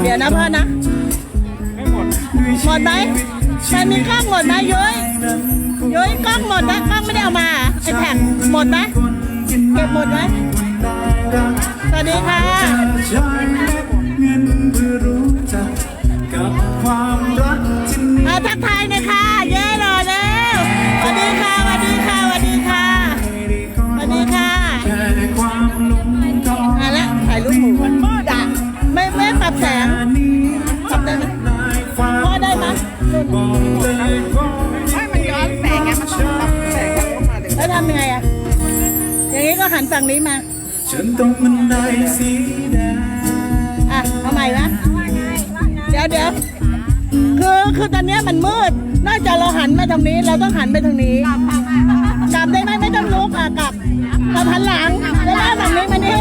เดี๋ยวนะเพื่อนนะ ไม่หมดหมดไหมใครมีกล้องหมดไหมยุ้ยยุ้ยกล้องหมดนะกล้องไม่ได้เอามาไอแพดหมดไหมเก็บหมดไหมสวัสดีค่ะเงินเพื่อรู้จักกับความรักที่มีทักทายนะคะ หันฝั่งนี้มา ฉันต้องมันได้สีแดงอะ เอาใหม่นะเดี๋ยวเดี๋ยวคือคือตอนเนี้ยมันมืด นอกจากเราหันมาทางนี้ เราต้องหันไปทางนี้กลับได้ไหมไม่ต้องลุกอะกลับกลับหันหลังแล้วแม่ฝั่งนี้มานี่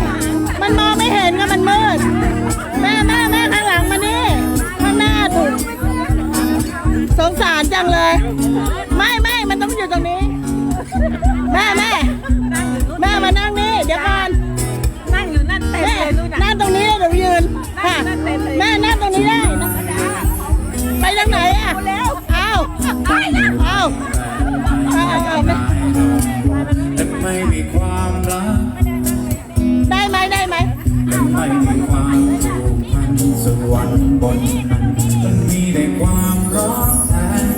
และไม่มีความผูกพันสวรรค์บนนั้นมันมีแต่ความร้อนแรง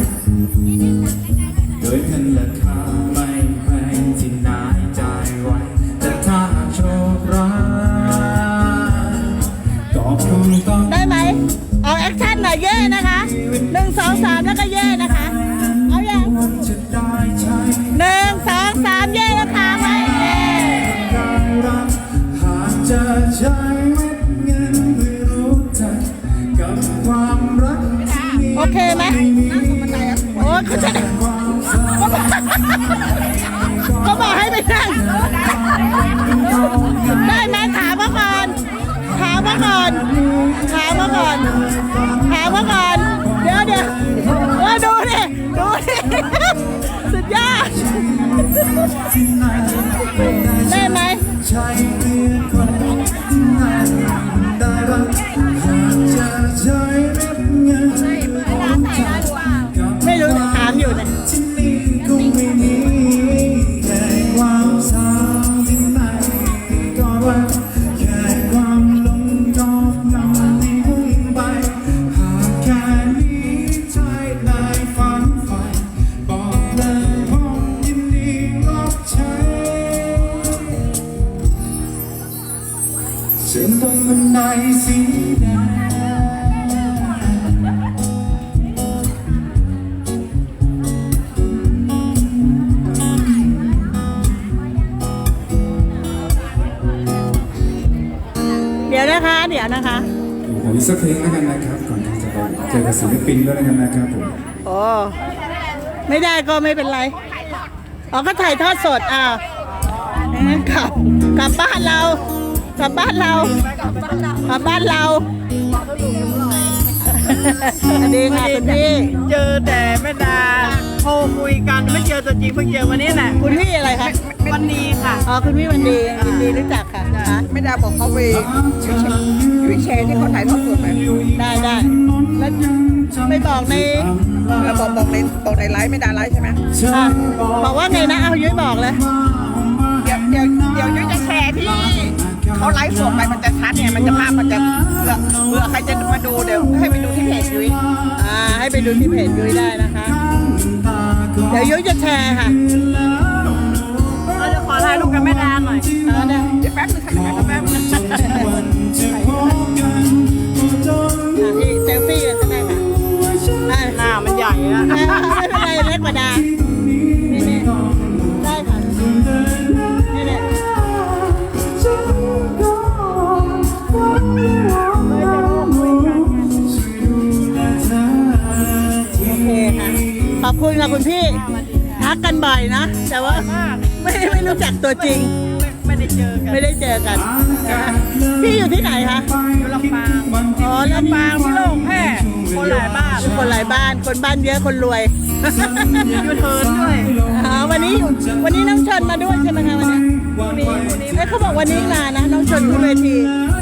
โดยเงินราคาไม่แพงที่นายจ่ายไว้ แต่ถ้าโชคร้ายก็คงต้องได้ไหมเอาแอคชั่นหน่อยเย่นะคะหนึ่งสองสามแล้วก็เย่นะคะ เอาอย่างควรจะได้ใช้หนึ่งสองสามเย่แล้วค้างไว้เย่การรักหากจ ก่อน ถามมาก่อน เดี๋ยวเดี๋ยวเออดูดิดูดิสุดยอดที่ไหนไม่ได้ได้ไหม มันในสีแดงเดี๋ยวนะคะ เดี๋ยวนะคะขออีกสักเพลงแล้วกันนะครับก่อนที่จะไปเจอกับศิลปินด้วยแล้วกันนะครับผมโอ้ไม่ได้ก็ไม่เป็นไร อ๋อ ก็ถ่ายทอดสดอ่าวงั้นกลับ กลับบ้านเรา กลับบ้านเรา กลับบ้านเราสวัสดีค่ะคุณพี่ เจอแต่แม่ดาโทรคุยกันไม่เจอตัวจริงเพิ่งเจอวันนี้แหละคุณพี่อะไรคะวันนี้ค่ะ อ๋อ คุณพี่วันดียินดีรู้จักค่ะนะคะแม่ดาบอกเขาไปวิแชร์ที่เขาถ่ายทอดสดไปได้ได้แล้วไม่บอกในแล้วบอกบอกในบอกในไลฟ์แม่ดาไลฟ์ใช่ไหมอะบอกว่าไงนะ เอายุ้ยบอกเลย เดี๋ยวเดี๋ยวเดี๋ยวยุ้ยจะแชร์ที่ เขาไลฟ์สดไปมันจะชัดเนี่ยมันจะภาพมันจะเผื่อเผื่อใครจะมาดูเดี๋ยวให้ไปดูที่เพจยุ้ยอ่าให้ไปดูที่เพจยุ้ยได้นะคะ เดี๋ยวยุ้ยจะแชร์ค่ะเราจะขอถ่ายรูปกับแม่ดาหน่อยเอาได้เดี๋ยวแป๊บนึงค่ะเดี๋ยวแป๊บนึงอะนี่เซลฟี่กันก็ได้ค่ะอะหน้ามันใหญ่อะไม่เป็นไรเล็กกว่าดา คุณค่ะคุณพี่ทักกันบ่อยนะ แต่ว่าไม่ไม่รู้จักตัวจริง ไม่ได้เจอกันไม่ได้เจอกันนะคะพี่อยู่ที่ไหนคะอยู่ลำปางอ๋อลำปางที่โลกแพร่คนหลายบ้านคนหลายบ้าน คนบ้านเยอะคนรวยยูเทิร์นด้วยอ๋อวันนี้อยู่วันนี้น้องชนมาด้วยใช่ไหมคะวันนี้วันนี้พรุ่งนี้เอ้ยเขาบอกวันนี้ลานะน้องชนขึ้นเวที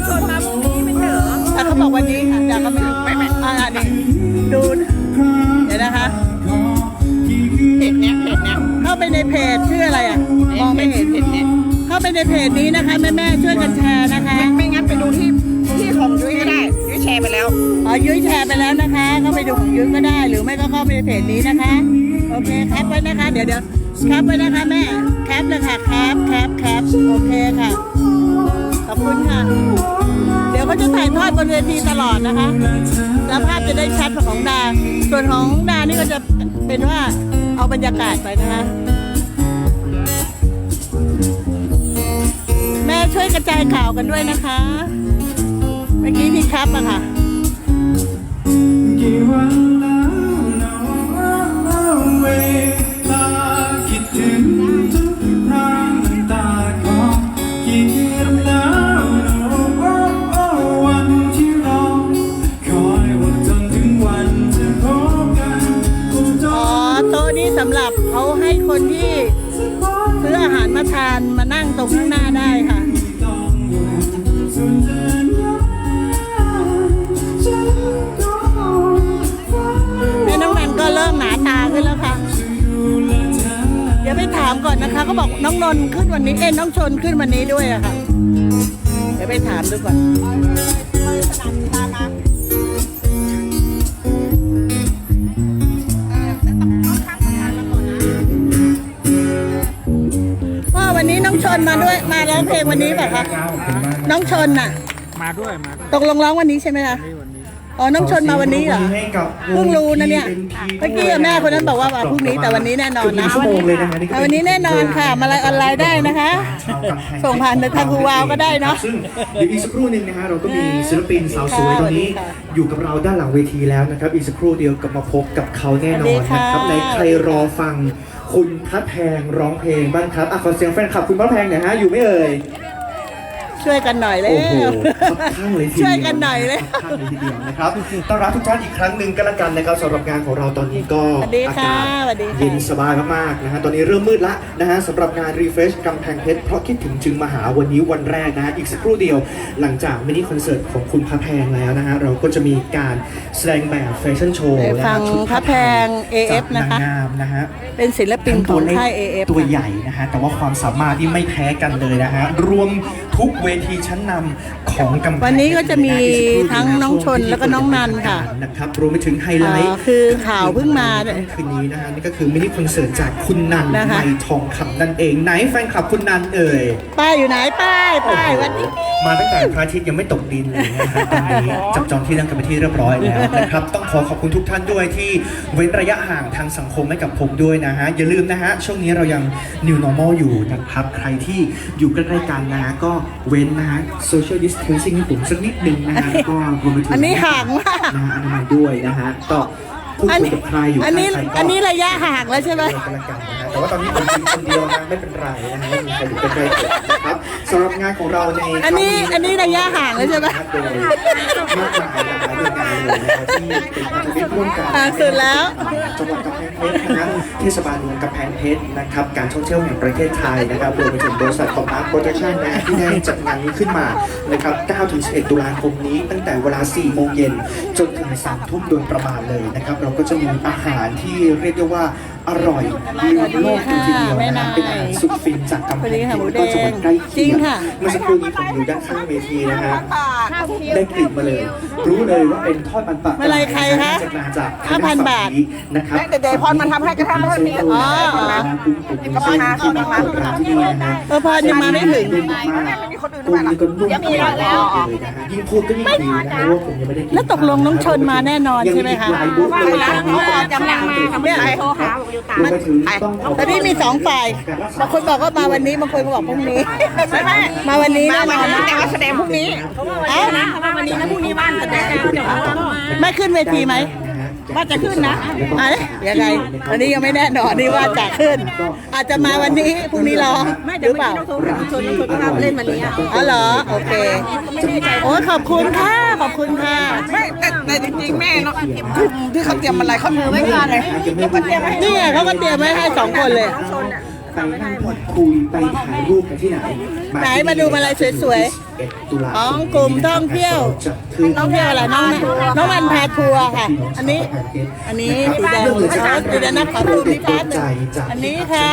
ชนมาพรุ่งนี้ไม่ใช่เหรอแต่เขาบอกวันนี้ค่ะแต่ก็ไม่รู้ไม่ไม่อ่านี่ดูเดี๋ยวนะคะเพ จเนี้ยเพจเนี้ยเข้าไปในเพจชื่ออะไรอะ มองไม่เห็น เพจเนี้ยเข้าไปในเพจนี้นะคะแม่แม่ๆช่วยกันแชร์นะคะไม่งั้นไปดูที่ที่ของยุ้ยก็ได้ยุ้ยแชร์ไปแล้วอ๋อยุ้ยแชร์ไปแล้วนะคะ เข้าไปดูของยุ้ยก็ได้ หรือไม่ก็เข้าไปในเพจนี้นะคะ โอเคแคปไว้นะคะ เดี๋ยวเดี๋ยวแคปไว้นะคะแม่แคปเลยค่ะแคปแคปแคปโอเคค่ะ ขอบคุณค่ะ เดี๋ยวก็จะถ่ายทอดบนเวทีตลอดนะคะ แล้วภาพจะได้ชัดกว่าของดา ส่วนของดานี่ก็จะเป็นว่า เอาบรรยากาศไปนะคะ แม่ช่วยกระจายข่าวกันด้วยนะคะ เมื่อกี้พี่ครับอะค่ะกี่วันแล้วนะ ก่อนนะคะเขาบอกน้องนนท์ขึ้นวันนี้เอ้ยน้องชนขึ้นวันนี้ด้วยอะค่ะ เดี๋ยวไปถามดูก่อนพ่อวันนี้น้องชนมาด้วยมาร้องเพลงวันนี้แบบคะน้องชนน่ะ มาด้วยมาด้วยตกลงร้องวันนี้ใช่ไหมคะ อ๋อน้องชนมาวันนี้เหรอเพิ่งรู้นะเนี่ยเมื่อกี้แม่คนนั้นบอกว่าพรุ่งนี้แต่วันนี้แน่นอนนะชั่วโมงเลยนะคะนี่ก็เอาเป็วันนี้แน่นอนค่ะ มาลายออนไลน์ได้นะคะชาวกำแพงส่งผ่านทางครูวาวก็ได้เนาะซึ่งเดี๋ยวอีกสักครู่หนึ่งนะฮะเราก็มีศิลปินสาวสวยตอนนี้สวัสดีค่ะอยู่กับเราด้านหลังเวทีแล้วนะครับ อีกสักครู่เดียวกลับมาพบกับเขาแน่นอนสวัสดีค่ะนะครับในใครรอฟังคุณพระแพงร้องเพลงบ้างครับอะขอเสียงแฟนคลับคุณพระแพงหน่อยฮะอยู่ไหม่เอ่ย ช่วยกันหน่อยเลย โอ้โหครับข้างเลยทีเดียวช่วยกันหน่อยเลยครับข้างเลยทีเดียวนะครับต้อนรับทุกท่านอีกครั้งหนึ่งก็แล้วกันนะครับสำหรับงานของเราตอนนี้ก็สวัสดีอาค่ะกาศสวัสดีค่ะ เย็นสบายมากๆนะฮะตอนนี้เริ่มมืดละนะฮะสำหรับงาน Refresh กำแพงเพชรเพราะคิดถึงจึงมาหาวันนี้วันแรกนะฮะอีกสักครู่เดียว หลังจากมินิคอนเสิร์ตของคุณพระแพงแล้วนะฮะเราก็จะมีการแสดงแบบแฟชั่นโชว์ไปนะฟัฮะงชุดพระแพง AF จากนะคะ นางงามนะฮะ เป็นศิลปินทั้งขตัอวงเล็กค่าย AF ตัวค่ะใหญ่นะฮะแต่ว่าความสามารถที่ไม่แพ้กันเลยนะฮะรวมทุกเวทีชั้นนำของกำแพงวันนี้ก็จะมีเพชรเลยนะทั้งน้องชนแล้วก็น้องนันค่ะนะครับรวมไปถึงไฮไลท์อ่าคือข่าวเพิ่งมาเนี่ยคืนนี้นะฮะนี่ก็คือมินิคอนเสิร์ตจากคุณนันนะคะไมทองคำนั่นเองไหนแฟนคลับคุณนันเอ่ย ป้ายอยู่ไหนป้ายป้ายวันนี้ มาตั้งแต่พระอาทิตย์ยังไม่ตกดินเลยนะฮะตอนนี้จับจองที่นั่งกันไปที่เรียบร้อยแล้วนะครับ ต้องขอขอบคุณทุกท่านด้วยที่เว้นระยะห่างทางสังคมให้กับผมด้วยนะฮะ อย่าลืมนะฮะ ช่วงนี้เรายัง new normal อยู่นะครับ ใครที่อยู่ใกล้ๆกันนะฮะก็เว้นนะฮะ social distancing ให้ผมสักนิดนึงนะฮะก็รวมไปถึงอันนี้ห่างมาก นะฮะอนามัยด้วยนะฮะก็ พูดอันคุยนี้กับใครอยู่อันนี้ใครก็อันนี้ระยะห่างแล้วใช่ไหมเจอกันละกันนะฮะแต่ว่าตอนนี้ผมอยู่คนเดียวนะไม่เป็นไรนะฮะไม่มีใครอยู่ใกล้ๆผมนะครับสำหรับงานของเราในอันนี้อันนี้ระยะห่างแล้วใช่ไหม โดยมากมายหลากหลายหน่วยงานเลยนะครับที่เป็นพันธมิตรร่วมกัน ห่างสุดแล้ว จังหวัดกำแพงเพชรนะครับเทศบาลเมืองกำแพงเพชรนะครับ การท่องเที่ยวแห่งประเทศไทยนะครับรวมไปถึงบริษัทของอาร์ตโปรดักชั่นนะที่ได้จัดงานนี้ขึ้นมานะครับ9-11 ตุลาคมนี้ ตั้งแต่เวลา 4 โมงเย็นจนถึง 3 ทุ่มโดยประมาณเลยนะครับเราก็จะมีอาหารที่เรียกได้ว่า อร่อยลืมโลกเลยทีเดียวนะครับเป็นอาหารสุดฟินจากกำแพงเพชรแล้วก็จังหวัดใกล้เคียงเมื่อสักครู่นี้ผมอยู่ด้านข้างเวทีนะฮะได้กลิ่นมาเลย รู้เลยว่าเป็นทอดมันปลาอะไรใครคะจากมาจาก5,000บาทนะครับเดี๋ยวเดี๋ยวพรมันทำให้กระทั่งเท่านี้อ๋อก็มาหาเขามาร้านที่นี่นะฮะเออพรยังมาไม่ถึงกุ้งนี่ก็นุ่มมากเลยนะฮะยิ่งพูดก็ยิ่งดีนะเพราะว่าผมยังไม่ได้กินแล้วตกลงน้องชนมาแน่นอนใช่ไหมคะยังมีอีกหลายบูธเลยตอนนี้จำยังมาเขาไม่ได้โทรหาบอกอยู่ตามรวมไปถึงต้องขอบคุณแต่นี่มีสองฝ่ายบางคนบอกว่ามาวันนี้บางคนก็บอกพรุ่งนี้ไม่ไม่มาวันนี้มาแน่นวันอนนี้แต่ว่าแสดงพรุ่งนี้เอ้าวันนี้นะพรุ่งนี้บ้านแสดงเดี๋ยวไม่ขึ้นเวทีไหม ว่าจะขึ้นนะอะยังไงวันนี้ยังไม่แน่นอนนี่ว่าจะขึ้น อาจจะมาวันนี้พรุ่งนี้รอหรือเปล่าชนชนก็เล่นวันนี้อ๋อเหรอโอเคโอ้ยขอบคุณค่ะขอบคุณค่ะไม่แต่แต่จริงๆแม่เนาะกลุ่มที่เขาเตรียมอะไรเขาเธอไม่พลาดเลยเขาเตรียมไว้นี่ไงเขาก็เตรียมไว้ให้สองคนเลยคไปนั่งพูดคุยไปถ่ายรูปกันที่ไหนไหนมาดูอะไรสวยๆตุลาคมอ๋อกลุ่มท่องเที่ยวจะขึ้นท่องเที่ยวอะไรน้องน้องมันพาทัวร์ค่ะ อันนี้ อันนี้สีแดงเดี๋ยวนะขอดูพี่พัดหนึ่งอันนี้ค่ะ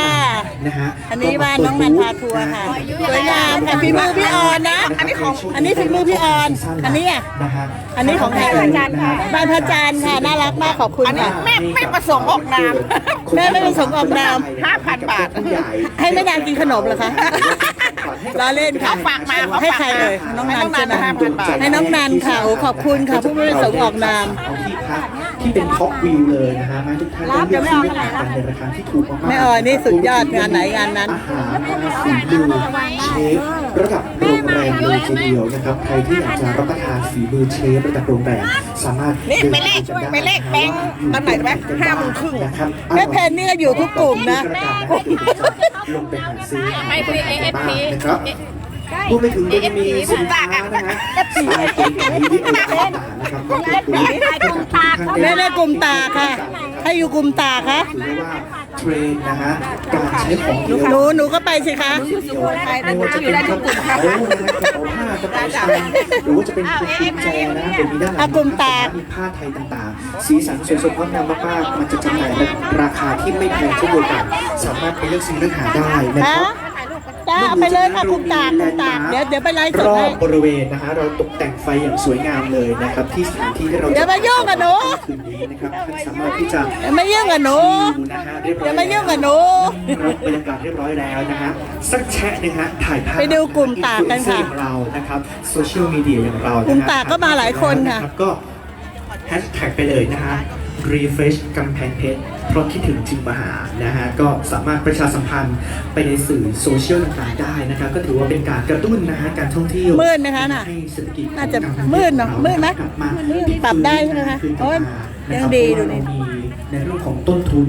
นะฮะอันนี้บ้านน้องมันพาทัวร์ค่ะสวยงามค่ะฝีมือพี่ออนนะ อันนี้ของอันนี้ฝีมือพี่ออน อันนี้อะนะฮะอันนี้ของใครเอ่ยบ้านพระจันทร์ค่ะน่ารักมากขอบคุณอันนี้ค่ะแม่ไม่ประสงค์ออกนามแม่ไม่ประสงค์ออกนาม5,000บาทให้แม่นางกินขนมเหรอคะ ล้อเล่นค่ะเขาฝากมาเขาให้ฝากใครมาเอ่ยน้องนันใช่ไหมให้น้องนัน5,000บาทให้น้องนันค่ะโอ้ขอบคุณค่ะผู้ไม่ประสงค์ออกนาม เอาที่พักที่เป็นท็อปวิวเลยนะฮะมาทุกท่านได้เลือกซื้อได้กันในราคาที่ถูกมากๆแม่ออยนี่สุดยอดงานไหนงานนั้น อาหารฝีมือเชฟระดับโรงแร มเลยทีเดียวนะครับใครที่อยากจะรับประทานฝีมือเชฟระดับโรงแรมสามารถนี่ไปเลขไปเลขแบงค์ตอนไหนไหมห้าโมงครึ่งนะครับแม่เพนนี่ก็อยู่ทุกกลุ่มนะลงไปหาซื้อไม่คือ AFP นะครับรวมไปถึงยังมีสินค้านะฮะสไตล์เก๋ๆวิทยาต่างๆนะครับก็คือคุณแม่ได้กลุ่มตาค่ะ ให้อยู่กลุ่มตาค่ะถือว่า เทรนนะฮะการใช้ของเดียวหนูหนูก็ไปสิคะไม่ว่าจะเป็นกระเป๋านะฮะกระเป๋าผ้ากระเป๋าชาหรือว่าจะเป็นพวงกุญแจนะฮะเดี๋ยวมีด้านหลัอะกลุ่มตามีผ้าไทยต่างๆ สีสันสวยสดงดงามมากๆมันจะจำหน่ายในราคาที่ไม่แพงเช่นเดียวกันสามารถไปเลือกซื้อเลือกหาได้นะคฮะรับจ้า เอาไปเลยค่ะกลุ่มตากกลุ่มตากเดี๋ยวเดี๋ยวไปไลฟ์สรดอให้ บบริเวณนะฮะเราตกแต่งไฟอย่างสวยงามเลยนะครับ ที่สถานที่ที่เราอย่ามายุ่งกับหนู คืนนี้นะครับท่านสามารถที่จะอย่ามายุ่งกับหนูดูนะฮะเรียบร้อยอย่ามายุ่งกับหนู รับบรรยากาศเรียบร้อยแล้วนะฮะสักแชะหนึงฮะถ่ายภาพไปดูกลุ่มตากกันค่ะอิฟลูเอเซอร์อย่างเรานะครับโซเชียลมีเดียอย่างเรานะฮะกลุ่มตากก็มาหลายคนค่ะ รับก็แฮชแท็กไปเลยนะฮะ refresh กำแพงเพชร เพราะคิดถึงจึงมาหานะฮะก็สามารถประชาสัมพันธ์ไปในสื่อโซเชียลต่างๆได้นะครับก็ถือว่าเป็นการกระตุ้นนะฮะการท่องเที่ยวมืดไหมคะน่ะให้เศรษฐกิจน่าจะของกำแพงพชรมืดเนอะของรมืดไหมกลับมาปรับได้ใช่ไหมคะคืนกลับโอ้ยมายังดีดูนี่เพราะว่าเรามีในเรื่องของต้นทุน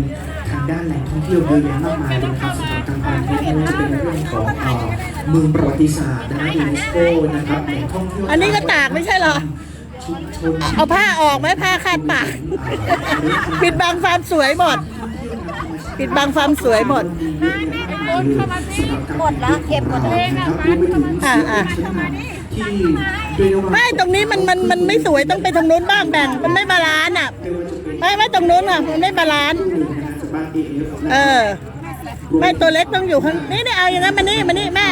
ทางด้านแหล่งท่องเที่ยวเยอะแยะมากมายเลยนะครับสำหรับกำแพงเพชรไม่ว่าจะเป็นในเรื่องของเอ่อเมืองประวัติศาสตร์นะฮะยูเนสโกนะครับแหล่งท่องเที่ยวอันนี้ก็ตากไม่ใช่เหรอชุมชน เอาผ้าออกไหมผ้าคาดปาก ปิดบังความสวยหมด ปิดบังความสวยหมดหมดแล้วเก็บหมดเลยนะครับรวมไปถึงอะอะที่เรียกว่าไม่ตรงนี้มันมันมันไม่สวยต้องไปทางนู้นบ้างแบ่งมันไม่บาลานซ์อะ ไม่ไม่ตรงนู้นอะมันไม่บาลานซ์จากบ้าน AF เออไม่ตัวเล็กต้องอยู่ข้างนี่นี่เอาอย่างนั้นมานี่มานี่แม่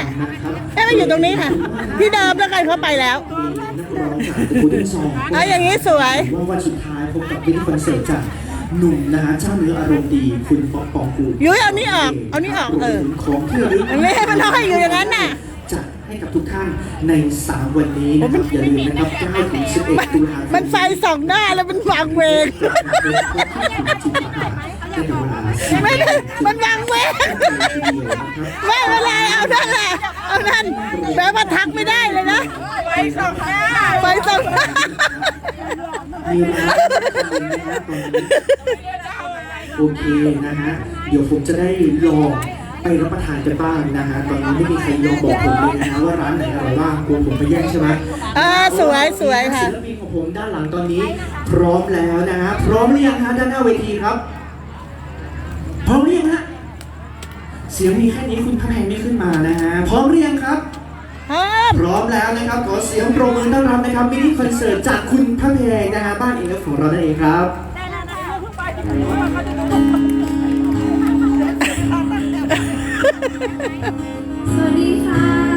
แม่มาอยู่ตรงนี้ค่ะ ที่เดิมแล้วกันเขาไปแล้วมีนัก ร้องจาก The Golden Song เอาอย่างนี้สวย ว่าวันสุดท้ายพบกับวิดีคอนเสิร์ตจากหนุ่มนะฮะเจ้าเนื้ออารมณ์ดีคุณป๊อปปองกูลยุ้ยเอานี่ออกเอานี่ออกเออของที่ระลึกมันไม่ให้มันห้อยอยู่อย่างนั้นน่ะจัด ให้กับทุกท่านใน3วันนี้นะครับอย่าลืมนะครับ9ถึง11ตุลาคมมันไฟสองหน้าแล้วมันวางเวงไม่ได้มันวางเวงไม่เป็นไรเอานั่นแหละเอานั่นแปลว่าทักไม่ได้เลยนะไปสองหน้าไฟสองหน้าโอเคนะฮะเดี๋ยวผมจะได้ลอง ไปรับประทานกันบ้างนะฮะตอนนี้ไม่มีใครยอมบอกผมเลยนะฮะว่าร้านไหนอร่อยบ้างกลัวผมไปแย่งใช่ไหมอ่าสวยสวยค่ะศิลปินของผมด้านหลังตอนนี้ พร้อมแล้วนะฮะพร้อมหรือยังฮะด้านหน้าเวทีครับ พร้อมหรือยังฮะเสียงมีแค่นี้คุณพระแพงไม่ขึ้นมานะฮะพร้อมหรือยังครับห้ามพร้อมแล้วนะครับขอเสียงปรบมือต้อนรับนะครับมินิคอนเสิร์ตจากคุณพระแพงนะฮะบ้านเองของเรานั่นเองครับ สวัสดีค่ะ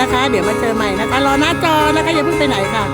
นะคะ เดี๋ยวมาเจอใหม่นะคะ รอหน้าจอนะคะอย่าเพิ่งไปไหนค่ะ